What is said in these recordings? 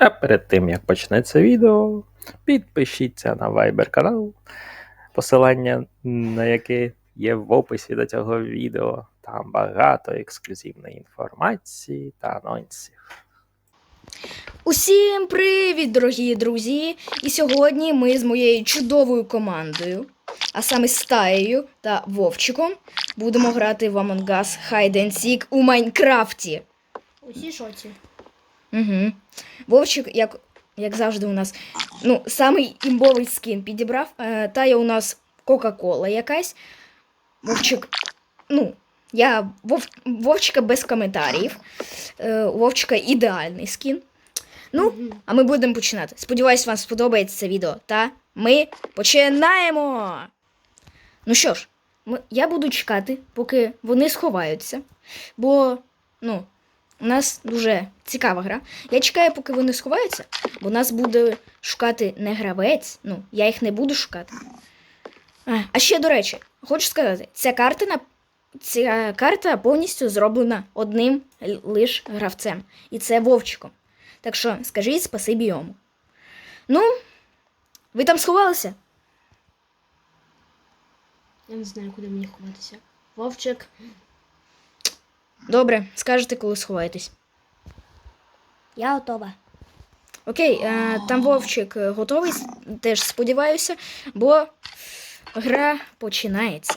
А перед тим як почнеться відео, підпишіться на Viber канал, посилання на яке є в описі до цього відео. Там багато ексклюзивної інформації та анонсів. Усім привіт, дорогі друзі! І сьогодні ми з моєю чудовою командою, а саме стаєю та Вовчиком, будемо грати в Among Us Hide and Seek у Майнкрафті. Усі шоці. Угу. Вовчик, як, як завжди, у нас ну, самий імбовий скін підібрав. Е, та є у нас Кока-Кола якась. Вовчик. Ну, я Вов, Вовчика без коментарів. Е, у Вовчика ідеальний скін. Ну, а ми будемо починати. Сподіваюсь, вам сподобається це відео. Та ми починаємо. Ну що ж, я буду чекати, поки вони сховаються. Бо, ну, у нас дуже цікава гра. Я чекаю, поки вони сховаються, бо нас буде шукати не гравець. Ну, я їх не буду шукати. А, ще, до речі, хочу сказати, ця карта, на... ця карта повністю зроблена одним лиш гравцем. І це Вовчиком. Так що скажіть спасибі йому. Ну, ви там сховалися? Я не знаю, куди мені ховатися. Вовчик. Добре, скажете, коли сховаєтесь. Я готова. Окей, е, там Вовчик е, готовий, теж сподіваюся, бо гра починається.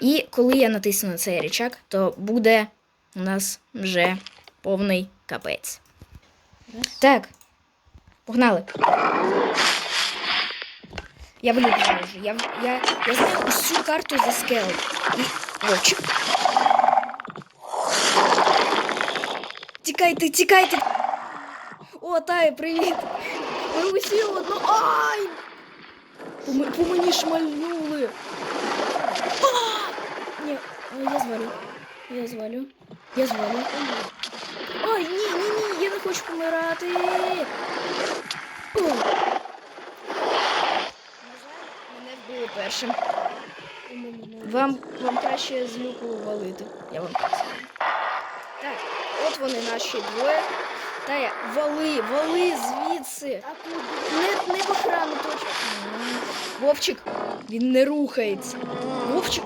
І коли я натисну на цей рычаг, то буде у нас вже повний капець. Раз. Так, погнали. Я вліво вже. Я, я, я знаю усю карту за скелем. І Вовчик. Тікайте, тікайте. О, Тая, привіт. Ви усі одно. Ай! По, м- по мені шмальнули. А! Ні, а, я звалю. Я звалю. Я звалю. Ой, ні, ні, ні, я не хочу помирати. О. Першим. Вам, вам краще з люку валити. Я вам так скажу. Так, от вони наші двоє. Тая, вали, вали звідси. Не, не в охрану точно. Вовчик, він не рухається. Вовчик.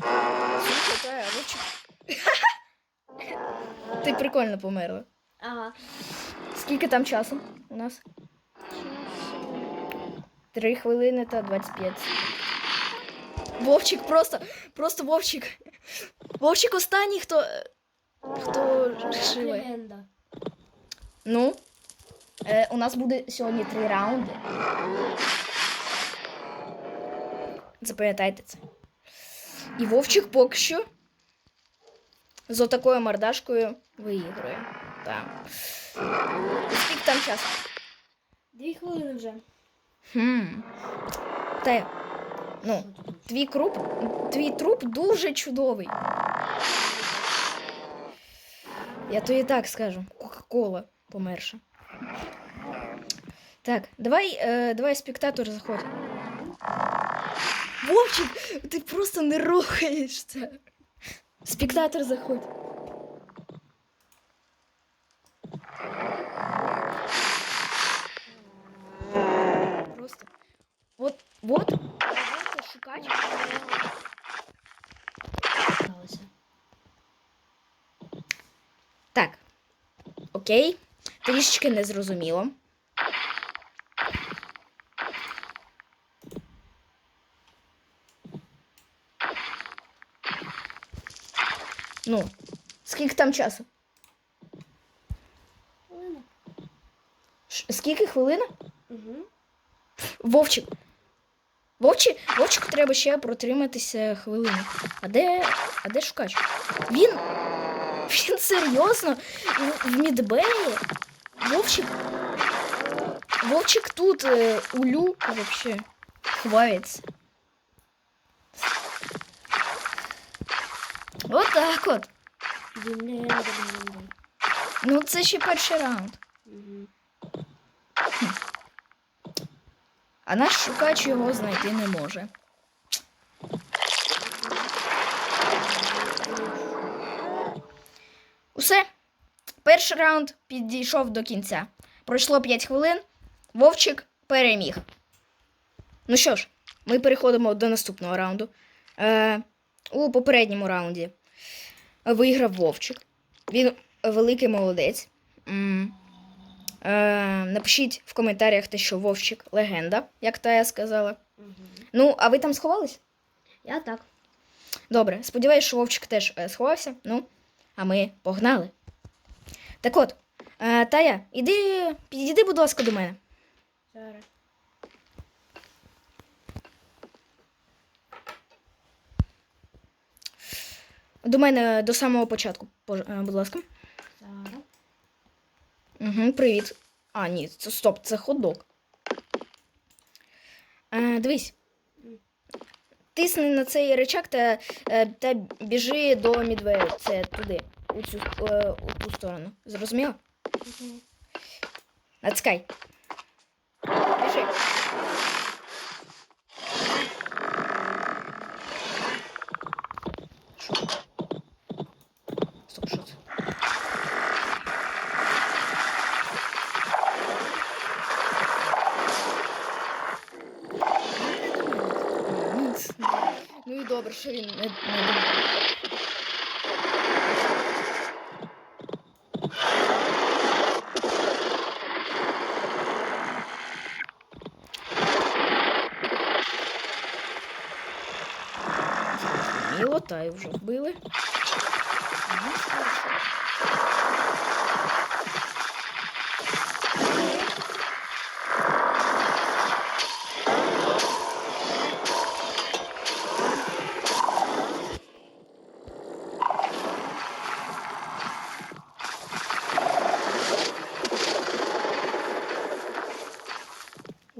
Слухай, Тая, Вовчик. Ти прикольно померла. Ага. Скільки там часу у нас? Три хвилини та 25. Вовчик просто, просто Вовчик. Вовчик останній, хто. Хто. Легенда. Ну. Е, у нас буде сьогодні три раунди. Запам'ятайте це. І Вовчик поки що з отакою мордашкою виіграє. Так. Скільки там часу? Дві хвилини вже. Хм. Те. Ну, твій круп, твій труп дуже чудовий. Я то і так скажу. Кока-кола померша. Так, давай, е, давай спектатор заходь. Вовчик, ти просто не рухаєшся. Спектатор заходь. Просто. Вот, вот, вот шукач. Так. Окей. Трішечки незрозуміло. Ну, скільки там часу? Хвилина. Скільки хвилин? Угу. Вовчик. Вовчик, Вовчику треба ще протриматися хвилину. А де. А де шукач? Він. Він серйозно в, в Мідбеї. Вовчик. Вовчик тут е, у люку вообще ховається. От так от. Ну, це ще перший раунд. Угу. А наш шукач його знайти не може. Усе. Перший раунд підійшов до кінця. Пройшло 5 хвилин. Вовчик переміг. Ну що ж, ми переходимо до наступного раунду. Е, у попередньому раунді виграв Вовчик. Він великий молодець. Е, напишіть в коментарях те, що Вовчик легенда, як Тая сказала. Угу. Ну, а ви там сховались? Я так. Добре, сподіваюсь, що Вовчик теж е, сховався. Ну, а ми погнали. Так от, е, Тая, іди, підійди, будь ласка, до мене. Зараз. До мене до самого початку, е, будь ласка. Угу, привіт. А, ні, це стоп, це ходок. Е, дивись. Тисни на цей речак та, е, та біжи до Мідвею. Це туди, у цю, е, у ту сторону. Зрозуміло? Угу. Натискай. Біжи. Що? Стоп, що це? Ну, це- Ну і добре, що він не, не думає. Зрозуміло, та й вже вбили. Ну, хорошо.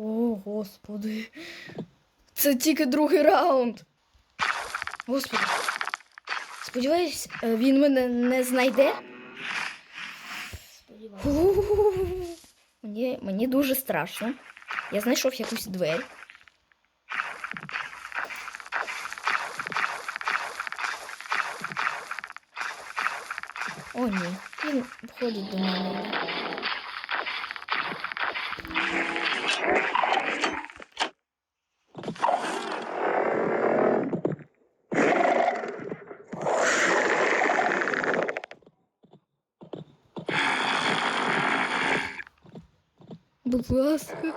О, господи. Це тільки другий раунд. Господи. Сподіваюсь, е, він мене не знайде. Мені, мені дуже страшно. Я знайшов якусь двері. О, ні. Він входить до мене. Будь ласка.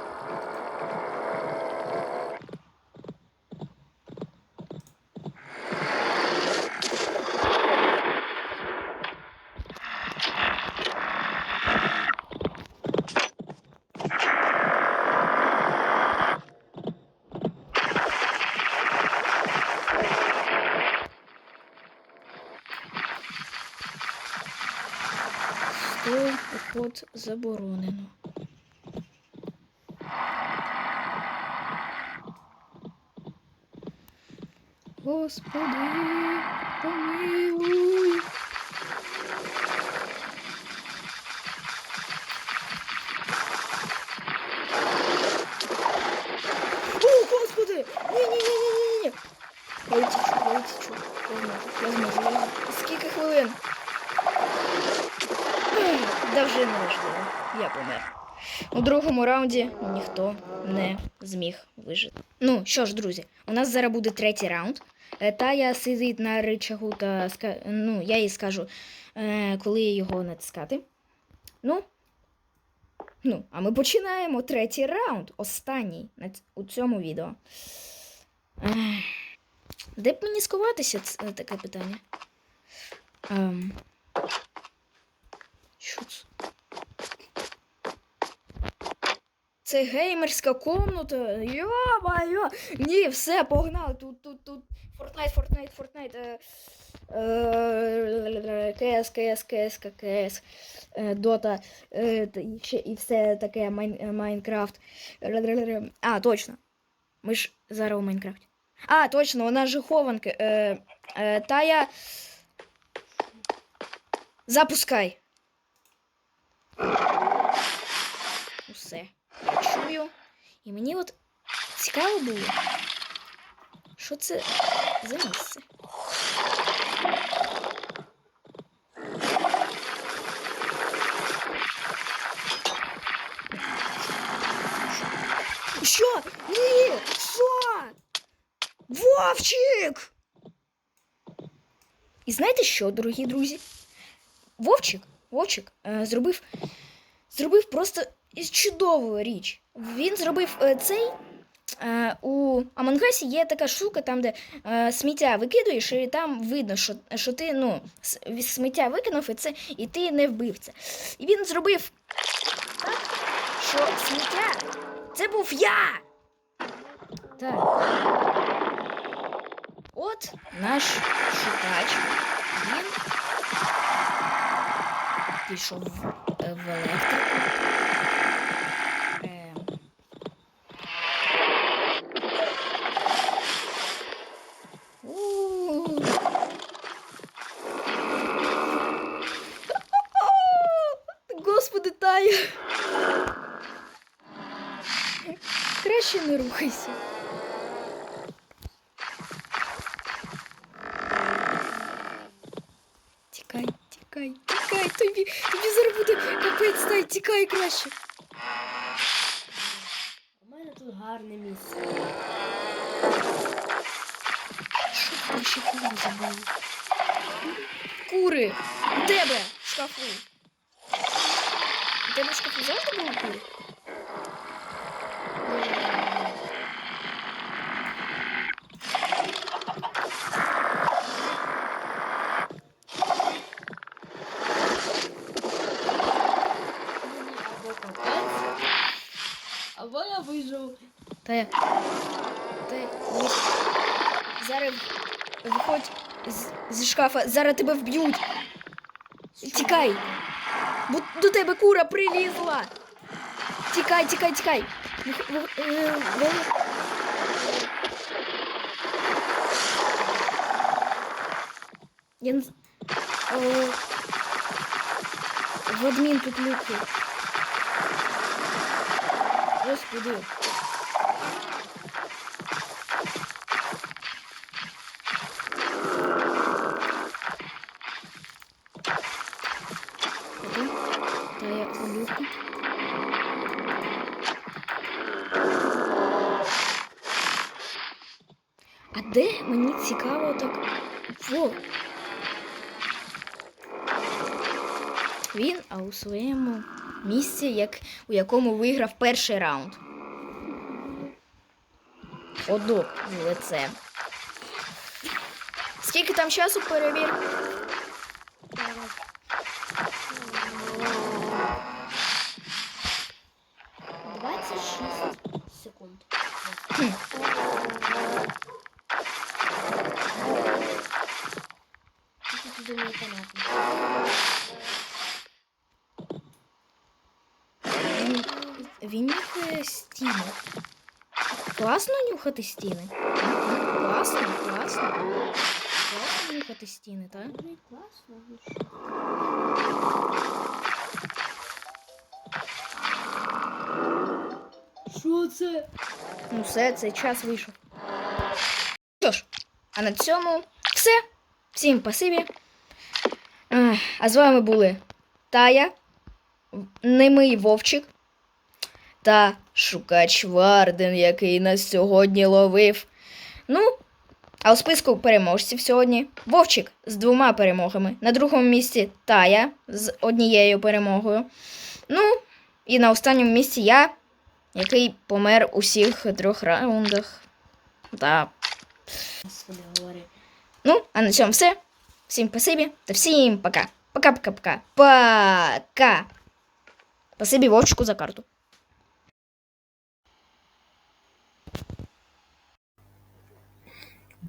Уход заборонено. Господи, помилуй. О, Господи! Ні-ні-ні-ні-ні-ні! Я відтічу, я відтічу. Я зможу, я зможу. Скільки хвилин? Ех, Да вже неважливо. Я помер. У другому раунді ніхто не зміг вижити. Ну що ж, друзі, у нас зараз буде третій раунд. Е, Тая сидить на ричагу та ну, я їй скажу, е, коли його натискати. Ну. Ну, а ми починаємо третій раунд, останній у цьому відео. Де б мені сховатися? Це таке питання. Ем... Це? Це геймерська комната. Йо-моє! Ні, все, погнали. Тут, тут, тут. Fortnite, Fortnite, Fortnite. Е, е, КС, КС, КС, КС, е, Дота, е, і все таке Майн- е, Майнкрафт. А, точно. Ми ж зараз у Майнкрафті. А, точно, вона же хованки. Е, е, Тая. Запускай. Усе. Я чую. І мені от цікаво було. Що це за місце. Що? Ні! Вовчик! и знаете еще дорогі друзья Вовчик, Вовчик э, е, зробив зробив просто чудову річ. Він зробив е, цей Е, у Амонгасі є така штука, там, де е, сміття викидуєш, і там видно, що, що ти ну, сміття викинув, і, це, і ти не вбивця. І він зробив так, що сміття це був я. Так. От наш шукач. Він пішов е, в електрику. Ем. У. Господи, Тая. Краще не рухайся. Тікай, тікай, тікай, тобі, тобі зараз буде капець, Тай, тікай краще. У мене тут гарне місце. Що ти ще кури забули? Кури! У тебе в шкафу. У тебе в шкафу завжди були кури? Мені або я вижив. Тая. Тая, дивись. Зараз виходь з, зі шкафа, зараз тебе вб'ють. Тікай. Бо до тебе кура прилізла. Тікай, тікай, тікай. Е, Я не... В адмін тут люки. Господи. Один. Та я улюбку. А де мені цікаво так. Во. Він, а у своєму місці, як, у якому виграв перший раунд. Одок в лице. Скільки там часу перевір? Він нюхає стіни. Класно нюхати стіни. Класно, класно. Класно нюхати стіни, так? Класно. що. Що це? Ну все, цей час вийшов. Що ж, а на цьому все. Всім спасибі. А з вами були Тая, Немий Вовчик та Шукач Варден, який нас сьогодні ловив. Ну, а у списку переможців сьогодні Вовчик з двома перемогами. На другому місці Тая з однією перемогою. Ну, і на останньому місці я, який помер у всіх трьох раундах. Да. Ну, а на цьому все. Всім спасибі та всім пока. Пока-пока-пока. Пока. Спасибі Вовчику за карту.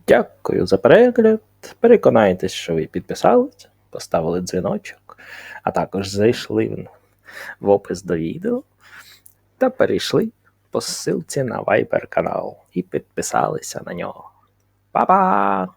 Дякую за перегляд. Переконайтесь, що ви підписалися, поставили дзвіночок, а також зайшли в опис до відео та перейшли по ссылці на Viber канал і підписалися на нього. Па-па!